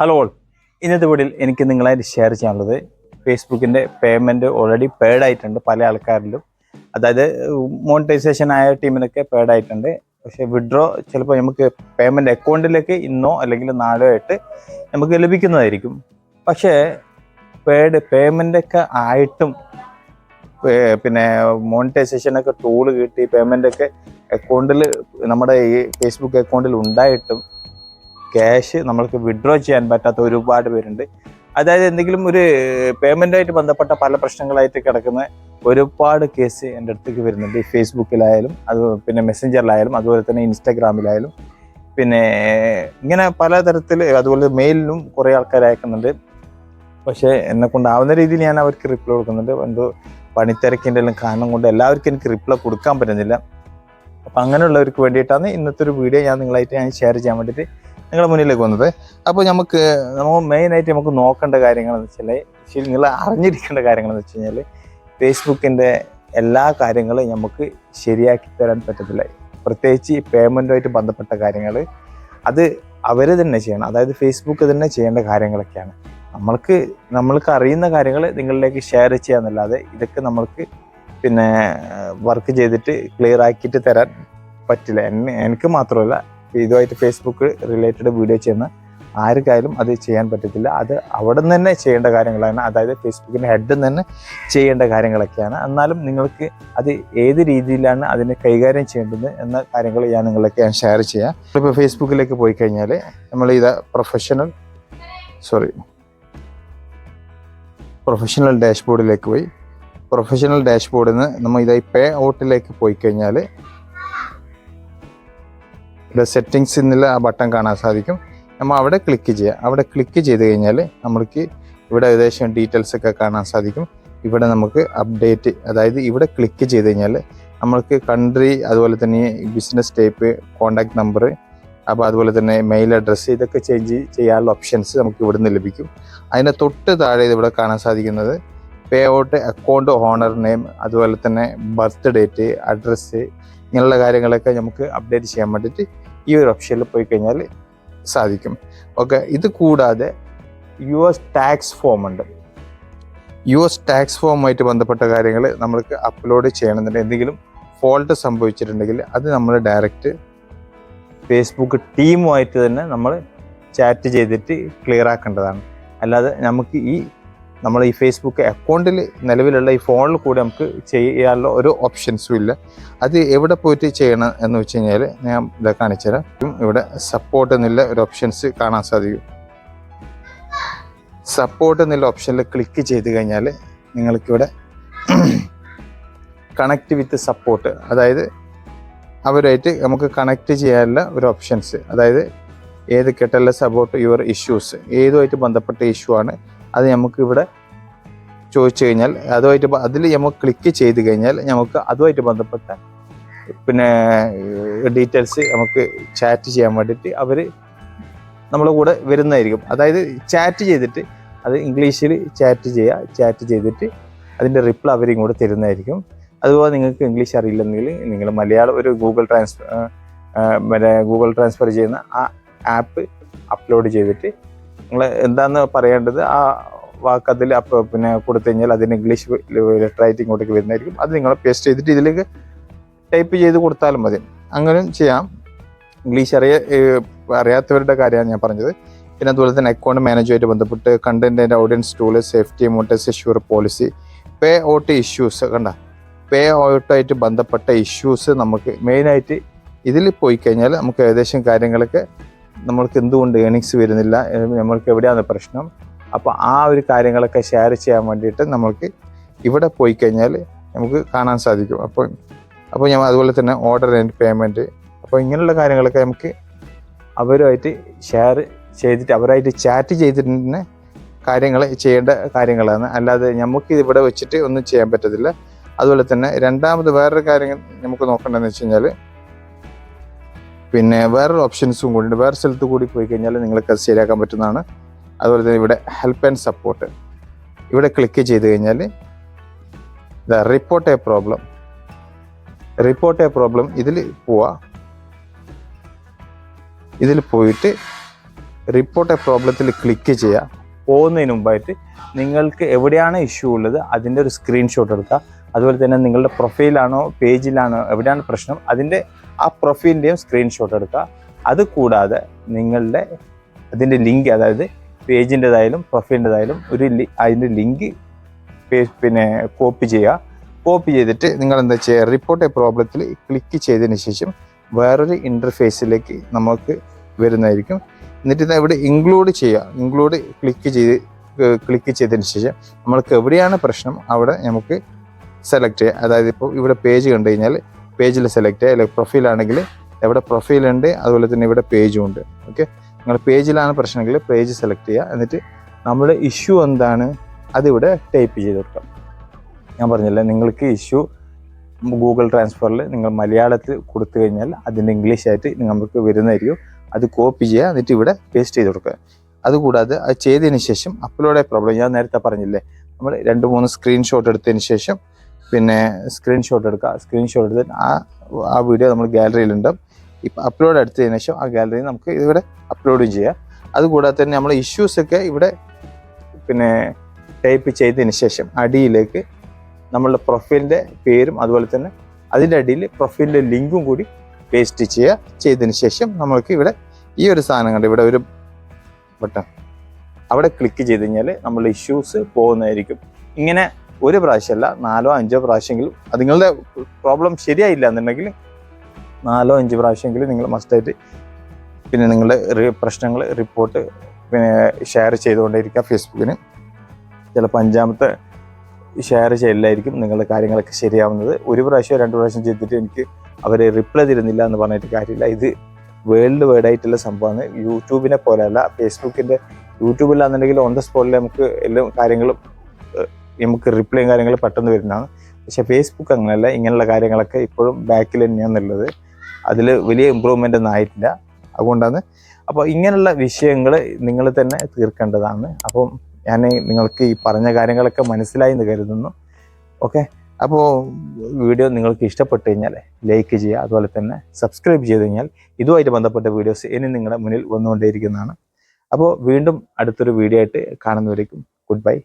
Hello ഇന്നത്തെ വീഡിയോയിൽ എനിക്ക് നിങ്ങളായിട്ട് ഷെയർ ചെയ്യാനുള്ളത് ഫേസ്ബുക്കിന്റെ പേയ്മെന്റ് ഓൾറെഡി പേഡ് ആയിട്ടുണ്ട് പല ആൾക്കാരിലും. അതായത് മോണിറ്റൈസേഷൻ ആയ ടീമിനൊക്കെ പേഡ് ആയിട്ടുണ്ട്. പക്ഷേ വിഡ്രോ ചിലപ്പോൾ നമുക്ക് പേയ്മെന്റ് അക്കൗണ്ടിലേക്ക് ഇന്നോ അല്ലെങ്കിൽ നാളെയോ ആയിട്ട് നമുക്ക് ലഭിക്കുന്നതായിരിക്കും. പക്ഷേ പേഡ് പേയ്മെന്റൊക്കെ ആയിട്ടും പിന്നെ മോണിറ്റൈസേഷനൊക്കെ ടൂൾ കിട്ടി പേയ്മെന്റൊക്കെ അക്കൗണ്ടിൽ നമ്മുടെ ഈ ഫേസ്ബുക്ക് അക്കൗണ്ടിൽ ഉണ്ടായിട്ടും ക്യാഷ് നമ്മൾക്ക് വിഡ്രോ ചെയ്യാൻ പറ്റാത്ത ഒരുപാട് പേരുണ്ട്. അതായത് എന്തെങ്കിലും ഒരു പേയ്മെന്റായിട്ട് ബന്ധപ്പെട്ട പല പ്രശ്നങ്ങളായിട്ട് കിടക്കുന്ന ഒരുപാട് കേസ് എന്റെ അടുത്തേക്ക് വരുന്നുണ്ട്. ഫേസ്ബുക്കിലായാലും അത് പിന്നെ മെസ്സഞ്ചറിലായാലും അതുപോലെ തന്നെ ഇൻസ്റ്റാഗ്രാമിലായാലും പിന്നെ ഇങ്ങനെ പലതരത്തിൽ അതുപോലെ മെയിലിലും കുറേ ആൾക്കാർ അയക്കുന്നുണ്ട്. പക്ഷേ എന്നെ കൊണ്ടാവുന്ന രീതിയിൽ ഞാൻ അവർക്ക് റിപ്ലൈ കൊടുക്കുന്നുണ്ട്. എന്തോ പണിത്തിരക്കിന്റെ എല്ലാം കാരണം കൊണ്ട് എല്ലാവർക്കും എനിക്ക് റിപ്ലൈ കൊടുക്കാൻ പറ്റുന്നില്ല. അപ്പം അങ്ങനെയുള്ളവർക്ക് വേണ്ടിയിട്ടാണ് ഇന്നത്തെ ഒരു വീഡിയോ ഞാൻ നിങ്ങളായിട്ട് ഞാൻ ഷെയർ ചെയ്യാൻ വേണ്ടിയിട്ട് നിങ്ങളുടെ മുന്നിലേക്ക് വന്നത്. അപ്പോൾ നമുക്ക് നമുക്ക് മെയിനായിട്ട് നമുക്ക് നോക്കേണ്ട കാര്യങ്ങൾ എന്ന് വെച്ചാൽ ശരി നിങ്ങൾ അറിഞ്ഞിരിക്കേണ്ട കാര്യങ്ങൾ എന്ന് വെച്ച് കഴിഞ്ഞാൽ ഫേസ്ബുക്കിന്റെ എല്ലാ കാര്യങ്ങളും നമുക്ക് ശരിയാക്കി തരാൻ പറ്റത്തില്ല. പ്രത്യേകിച്ച് പേയ്മെന്റുമായിട്ട് ബന്ധപ്പെട്ട കാര്യങ്ങൾ അത് അവർ തന്നെ ചെയ്യണം. അതായത് ഫേസ്ബുക്ക് തന്നെ ചെയ്യേണ്ട കാര്യങ്ങളൊക്കെയാണ്. നമ്മൾക്ക് നമ്മൾക്ക് അറിയുന്ന കാര്യങ്ങൾ നിങ്ങളിലേക്ക് ഷെയർ ചെയ്യാന്നല്ലാതെ ഇതൊക്കെ നമ്മൾക്ക് പിന്നെ വർക്ക് ചെയ്തിട്ട് ക്ലിയർ ആക്കിയിട്ട് തരാൻ പറ്റില്ല. എന്നെ എനിക്ക് മാത്രമല്ല ഇതുമായിട്ട് ഫേസ്ബുക്ക് റിലേറ്റഡ് വീഡിയോ ചെയ്യുന്ന ആർക്കായാലും അത് ചെയ്യാൻ പറ്റത്തില്ല. അത് അവിടെ നിന്ന് തന്നെ ചെയ്യേണ്ട കാര്യങ്ങളാണ്. അതായത് ഫേസ്ബുക്കിന്റെ ഹെഡിൽ തന്നെ ചെയ്യേണ്ട കാര്യങ്ങളൊക്കെയാണ്. എന്നാലും നിങ്ങൾക്ക് അത് ഏത് രീതിയിലാണ് അതിനെ കൈകാര്യം ചെയ്യേണ്ടത് എന്ന കാര്യങ്ങൾ ഞാൻ നിങ്ങളൊക്കെ ഞാൻ ഷെയർ ചെയ്യാം. ഇപ്പോൾ ഫേസ്ബുക്കിലേക്ക് പോയി കഴിഞ്ഞാൽ നമ്മൾ ഇത് പ്രൊഫഷണൽ സോറി പ്രൊഫഷണൽ ഡാഷ്ബോർഡിലേക്ക് പോയി. പ്രൊഫഷണൽ ഡാഷ്ബോർഡിൽ നിന്ന് നമ്മൾ ഇതായി പേ ഔട്ടിലേക്ക് പോയി കഴിഞ്ഞാൽ ഇവിടെ സെറ്റിങ്സ് എന്നുള്ള ആ ബട്ടൺ കാണാൻ സാധിക്കും. നമ്മൾ അവിടെ ക്ലിക്ക് ചെയ്യുക അവിടെ ക്ലിക്ക് ചെയ്ത് കഴിഞ്ഞാൽ നമ്മൾക്ക് ഇവിടെ ഏകദേശം ഡീറ്റെയിൽസ് ഒക്കെ കാണാൻ സാധിക്കും. ഇവിടെ നമുക്ക് അപ്ഡേറ്റ് അതായത് ഇവിടെ ക്ലിക്ക് ചെയ്ത് കഴിഞ്ഞാൽ നമ്മൾക്ക് കൺട്രി അതുപോലെ തന്നെ ബിസിനസ് ടൈപ്പ് കോണ്ടാക്ട് നമ്പർ അപ്പോൾ അതുപോലെ തന്നെ മെയിൽ അഡ്രസ്സ് ഇതൊക്കെ ചേഞ്ച് ചെയ്യാനുള്ള ഓപ്ഷൻസ് നമുക്ക് ഇവിടുന്ന് ലഭിക്കും. അതിന്റെ തൊട്ട് താഴെ ഇവിടെ കാണാൻ സാധിക്കുന്നത് pay out account owner name അതുപോലെ തന്നെ ബർത്ത് ഡേറ്റ് അഡ്രസ്സ് ഇങ്ങനെയുള്ള കാര്യങ്ങളൊക്കെ നമുക്ക് അപ്ഡേറ്റ് ചെയ്യാൻ വേണ്ടിയിട്ട് ഈ ഒരു ഓപ്ഷനിൽ പോയി കഴിഞ്ഞാൽ സാധിക്കും. ഓക്കെ ഇത് കൂടാതെ യു എസ് ടാക്സ് ഫോം ഉണ്ട്. യു എസ് ടാക്സ് ഫോമുമായിട്ട് ബന്ധപ്പെട്ട കാര്യങ്ങൾ നമ്മൾക്ക് അപ്ലോഡ് ചെയ്യണമെന്നുണ്ടെങ്കിൽ എന്തെങ്കിലും ഫോൾട്ട് സംഭവിച്ചിട്ടുണ്ടെങ്കിൽ അത് നമ്മൾ ഡയറക്റ്റ് ഫേസ്ബുക്ക് ടീമുമായിട്ട് തന്നെ നമ്മൾ ചാറ്റ് ചെയ്തിട്ട് ക്ലിയർ ആക്കേണ്ടതാണ്. അല്ലാതെ നമുക്ക് ഈ നമ്മൾ ഈ ഫേസ്ബുക്ക് അക്കൗണ്ടിൽ നിലവിലുള്ള ഈ ഫോണിൽ കൂടെ നമുക്ക് ചെയ്യാനുള്ള ഒരു ഓപ്ഷൻസും ഇല്ല. അത് എവിടെ പോയിട്ട് ചെയ്യണം എന്ന് വെച്ച് കഴിഞ്ഞാൽ ഞാൻ ഇവിടെ കാണിച്ചുതരാം ഇവിടെ സപ്പോർട്ട് എന്നുള്ള ഒരു ഓപ്ഷൻസ് കാണാൻ സാധിക്കും. സപ്പോർട്ട് എന്നുള്ള ഓപ്ഷനിൽ ക്ലിക്ക് ചെയ്ത് കഴിഞ്ഞാൽ നിങ്ങൾക്കിവിടെ കണക്ട് വിത്ത് സപ്പോർട്ട് അതായത് അവരായിട്ട് നമുക്ക് കണക്ട് ചെയ്യാനുള്ള ഒരു ഓപ്ഷൻസ് അതായത് ഏത് കെട്ടല്ല സപ്പോർട്ട് യുവർ ഇഷ്യൂസ് ഏതുമായിട്ട് ബന്ധപ്പെട്ട ഇഷ്യൂ ആണ് അത് നമുക്ക് ഇവിടെ ചോദിച്ചു കഴിഞ്ഞാൽ അതുമായിട്ട് അതിൽ നമുക്ക് ക്ലിക്ക് ചെയ്ത് കഴിഞ്ഞാൽ നമുക്ക് അതുമായിട്ട് ബന്ധപ്പെട്ട പിന്നെ ഡീറ്റെയിൽസ് നമുക്ക് ചാറ്റ് ചെയ്യാൻ വേണ്ടിയിട്ട് അവർ നമ്മളെ കൂടെ വരുന്നതായിരിക്കും. അതായത് ചാറ്റ് ചെയ്തിട്ട് അത് ഇംഗ്ലീഷിൽ ചാറ്റ് ചെയ്യുക ചാറ്റ് ചെയ്തിട്ട് അതിന്റെ റിപ്ലൈ അവരും കൂടെ തരുന്നതായിരിക്കും. അതുപോലെ നിങ്ങൾക്ക് ഇംഗ്ലീഷ് അറിയില്ലെങ്കിൽ നിങ്ങൾ മലയാളം ഒരു ഗൂഗിൾ ട്രാൻസ്ഫർ മറ്റേ ഗൂഗിൾ ട്രാൻസ്ഫർ ചെയ്യുന്ന ആ ആപ്പ് അപ്ലോഡ് ചെയ്തിട്ട് നിങ്ങൾ എന്താന്ന് പറയേണ്ടത് ആ വാക്ക് അതിൽ പിന്നെ കൊടുത്തു കഴിഞ്ഞാൽ അതിന് ഇംഗ്ലീഷ് ലെറ്റർ ആയിട്ട് ഇങ്ങോട്ടേക്ക് വരുന്നതായിരിക്കും. അത് നിങ്ങൾ പേസ്റ്റ് ചെയ്തിട്ട് ഇതിലേക്ക് ടൈപ്പ് ചെയ്ത് കൊടുത്താലും മതി. അങ്ങനെയും ചെയ്യാം. ഇംഗ്ലീഷ് അറിയ അറിയാത്തവരുടെ കാര്യമാണ് ഞാൻ പറഞ്ഞത്. പിന്നെ അതുപോലെ തന്നെ അക്കൗണ്ട് മാനേജുമായിട്ട് ബന്ധപ്പെട്ട് content and audience tool safety matters issue policy pay out issues കണ്ട? പേ ഔട്ടായിട്ട് ബന്ധപ്പെട്ട ഇഷ്യൂസ് നമുക്ക് മെയിനായിട്ട് ഇതിൽ പോയി കഴിഞ്ഞാൽ നമുക്ക് ഏകദേശം കാര്യങ്ങളൊക്കെ നമ്മൾക്ക് എന്തുകൊണ്ട് ഏണിങ്സ് വരുന്നില്ല നമ്മൾക്ക് എവിടെയാണ് പ്രശ്നം? അപ്പോൾ ആ ഒരു കാര്യങ്ങളൊക്കെ ഷെയർ ചെയ്യാൻ വേണ്ടിയിട്ട് നമ്മൾക്ക് ഇവിടെ പോയി കഴിഞ്ഞാൽ നമുക്ക് കാണാൻ സാധിക്കും. അപ്പോൾ അപ്പോൾ ഞാൻ അതുപോലെ തന്നെ ഓർഡർ ആൻഡ് പേയ്മെന്റ് അപ്പോൾ ഇങ്ങനെയുള്ള കാര്യങ്ങളൊക്കെ നമുക്ക് അവരുമായിട്ട് ഷെയർ ചെയ്തിട്ട് അവരായിട്ട് ചാറ്റ് ചെയ്തിട്ട് തന്നെ കാര്യങ്ങൾ ചെയ്യേണ്ട കാര്യങ്ങളാണ്. അല്ലാതെ നമുക്ക് ഇവിടെ വെച്ചിട്ട് ഒന്നും ചെയ്യാൻ പറ്റത്തില്ല. അതുപോലെ തന്നെ രണ്ടാമത് വേറൊരു കാര്യം നമുക്ക് നോക്കേണ്ടതെന്ന് വെച്ച് കഴിഞ്ഞാൽ പിന്നെ വേറൊരു ഓപ്ഷൻസും കൂടി ഉണ്ട് വേറെ സ്ഥലത്ത് കൂടി പോയി കഴിഞ്ഞാൽ നിങ്ങൾക്ക് അത് ശരിയാക്കാൻ പറ്റുന്നതാണ്. അതുപോലെ തന്നെ ഇവിടെ ഹെൽപ്പ് ആൻഡ് സപ്പോർട്ട് ഇവിടെ ക്ലിക്ക് ചെയ്ത് കഴിഞ്ഞാൽ the report a problem report a problem ഇതിൽ പോവാ. ഇതിൽ പോയിട്ട് റിപ്പോർട്ട് എ പ്രോബ്ലത്തിൽ ക്ലിക്ക് ചെയ്യുക പോകുന്നതിന് മുമ്പായിട്ട് നിങ്ങൾക്ക് എവിടെയാണ് ഇഷ്യൂ ഉള്ളത് അതിന്റെ ഒരു സ്ക്രീൻഷോട്ട് എടുക്കുക. അതുപോലെ തന്നെ നിങ്ങളുടെ പ്രൊഫൈലാണോ പേജിലാണോ എവിടെയാണ് പ്രശ്നം അതിന്റെ ആ പ്രൊഫൈലിന്റെയും സ്ക്രീൻഷോട്ട് എടുക്കുക. അത് കൂടാതെ നിങ്ങളുടെ അതിന്റെ ലിങ്ക് അതായത് പേജിന്റെതായാലും പ്രൊഫൈലിന്റെതായാലും ഒരു അതിന്റെ ലിങ്ക് പിന്നെ കോപ്പി ചെയ്യുക. കോപ്പി ചെയ്തിട്ട് നിങ്ങൾ എന്താ ചെയ്യുക? റിപ്പോർട്ട് എ പ്രോബ്ലത്തിൽ ക്ലിക്ക് ചെയ്തതിന് ശേഷം വേറൊരു ഇന്റർഫേസിലേക്ക് നമുക്ക് വരുന്നതായിരിക്കും. എന്നിട്ട് ഇത് ഇവിടെ ഇൻക്ലൂഡ് ചെയ്യുക. ഇൻക്ലൂഡ് ക്ലിക്ക് ചെയ്ത് ക്ലിക്ക് ചെയ്തതിന് ശേഷം നമ്മൾക്ക് എവിടെയാണ് പ്രശ്നം? അവിടെ നമുക്ക് സെലക്ട് ചെയ്യുക. അതായത് ഇപ്പോൾ ഇവിടെ പേജ് കണ്ടു കഴിഞ്ഞാൽ പേജിൽ സെലക്ട് ചെയ്യുക. അല്ലെങ്കിൽ പ്രൊഫൈലാണെങ്കിൽ എവിടെ പ്രൊഫൈലുണ്ട് അതുപോലെ തന്നെ ഇവിടെ പേജും ഉണ്ട്. ഓക്കെ നിങ്ങൾ പേജിലാണ് പ്രശ്നമെങ്കിൽ പേജ് സെലക്ട് ചെയ്യുക. എന്നിട്ട് നമ്മുടെ ഇഷ്യൂ എന്താണ് അതിവിടെ ടൈപ്പ് ചെയ്ത് കൊടുക്കാം. ഞാൻ പറഞ്ഞില്ലേ നിങ്ങൾക്ക് ഇഷ്യൂ ഗൂഗിൾ ട്രാൻസ്ഫറിൽ നിങ്ങൾ മലയാളത്തിൽ കൊടുത്തു കഴിഞ്ഞാൽ അതിന്റെ ഇംഗ്ലീഷായിട്ട് നമുക്ക് വരുന്നതായിരിക്കും. അത് കോപ്പി ചെയ്യുക. എന്നിട്ട് ഇവിടെ പേസ്റ്റ് ചെയ്ത് കൊടുക്കുക. അതുകൂടാതെ അത് ചെയ്തതിന് ശേഷം അപ്ലോഡ് പ്രോബ്ലം ഞാൻ നേരത്തെ പറഞ്ഞില്ലേ നമ്മൾ രണ്ട് മൂന്ന് സ്ക്രീൻഷോട്ട് എടുത്തതിന് ശേഷം പിന്നെ സ്ക്രീൻഷോട്ട് എടുക്കുക സ്ക്രീൻഷോട്ട് എടുത്തിട്ട് ആ ആ വീഡിയോ നമ്മൾ ഗാലറിയിലുണ്ട് ഇപ്പം അപ്ലോഡ് എടുത്തതിന് ശേഷം ആ ഗാലറിയിൽ നമുക്ക് ഇവിടെ അപ്ലോഡും ചെയ്യാം. അതുകൂടാതെ തന്നെ നമ്മൾ ഇഷ്യൂസൊക്കെ ഇവിടെ പിന്നെ ടൈപ്പ് ചെയ്തതിന് ശേഷം അടിയിലേക്ക് നമ്മളുടെ പ്രൊഫൈലിന്റെ പേരും അതുപോലെ തന്നെ അതിന്റെ അടിയിൽ പ്രൊഫൈലിന്റെ ലിങ്കും കൂടി പേസ്റ്റ് ചെയ്യുക. ചെയ്തതിന് ശേഷം നമ്മൾക്ക് ഇവിടെ ഈ ഒരു സാധനം കണ്ട് ഇവിടെ ഒരു ബട്ടൺ അവിടെ ക്ലിക്ക് ചെയ്ത് കഴിഞ്ഞാൽ നമ്മളുടെ ഇഷ്യൂസ് പോകുന്നതായിരിക്കും. ഇങ്ങനെ ഒരു പ്രാവശ്യമല്ല നാലോ അഞ്ചോ പ്രാവശ്യമെങ്കിലും അത് നിങ്ങളുടെ പ്രോബ്ലം ശരിയായില്ല എന്നുണ്ടെങ്കിൽ നാലോ അഞ്ച് പ്രാവശ്യമെങ്കിലും നിങ്ങൾ മസ്റ്റായിട്ട് പിന്നെ നിങ്ങളുടെ പ്രശ്നങ്ങൾ റിപ്പോർട്ട് പിന്നെ ഷെയർ ചെയ്തുകൊണ്ടേയിരിക്കുക ഫേസ്ബുക്കിന് ചിലപ്പോൾ അഞ്ചാമത്തെ ഷെയർ ചെയ്യലായിരിക്കും നിങ്ങളുടെ കാര്യങ്ങളൊക്കെ ശരിയാവുന്നത്. ഒരു പ്രാവശ്യം രണ്ട് പ്രാവശ്യം ചെയ്തിട്ട് എനിക്ക് അവർ റിപ്ലൈ തരുന്നില്ല എന്ന് പറഞ്ഞിട്ട് കാര്യമില്ല. ഇത് വേൾഡ് വൈഡ് ആയിട്ടുള്ള സംഭവമാണ്. യൂട്യൂബിനെ പോലെയല്ല ഫേസ്ബുക്കിന്റെ യൂട്യൂബിലാണെന്നുണ്ടെങ്കിൽ ഓൺ ദ സ്പോട്ടിൽ നമുക്ക് എല്ലാ കാര്യങ്ങളും നമുക്ക് റിപ്ലൈയും കാര്യങ്ങൾ പെട്ടെന്ന് വരുന്നതാണ്. പക്ഷേ ഫേസ്ബുക്ക് അങ്ങനെയല്ല ഇങ്ങനെയുള്ള കാര്യങ്ങളൊക്കെ ഇപ്പോഴും ബാക്കിൽ തന്നെയാണെന്നുള്ളത് അതിൽ വലിയ ഇമ്പ്രൂവ്മെന്റ് ഒന്നും ആയിട്ടില്ല. അതുകൊണ്ടാണ്. അപ്പോൾ ഇങ്ങനെയുള്ള വിഷയങ്ങൾ നിങ്ങൾ തന്നെ തീർക്കേണ്ടതാണ്. അപ്പം ഞാൻ നിങ്ങൾക്ക് ഈ പറഞ്ഞ കാര്യങ്ങളൊക്കെ മനസ്സിലായി എന്ന് കരുതുന്നു. ഓക്കെ അപ്പോൾ വീഡിയോ നിങ്ങൾക്ക് ഇഷ്ടപ്പെട്ട് കഴിഞ്ഞാൽ ലൈക്ക് ചെയ്യുക. അതുപോലെ തന്നെ സബ്സ്ക്രൈബ് ചെയ്ത് കഴിഞ്ഞാൽ ഇതുമായിട്ട് ബന്ധപ്പെട്ട വീഡിയോസ് ഇനി നിങ്ങളുടെ മുന്നിൽ വന്നുകൊണ്ടേയിരിക്കുന്നതാണ്. അപ്പോൾ വീണ്ടും അടുത്തൊരു വീഡിയോ ആയിട്ട് കാണുന്നവരേക്കും ഗുഡ് ബൈ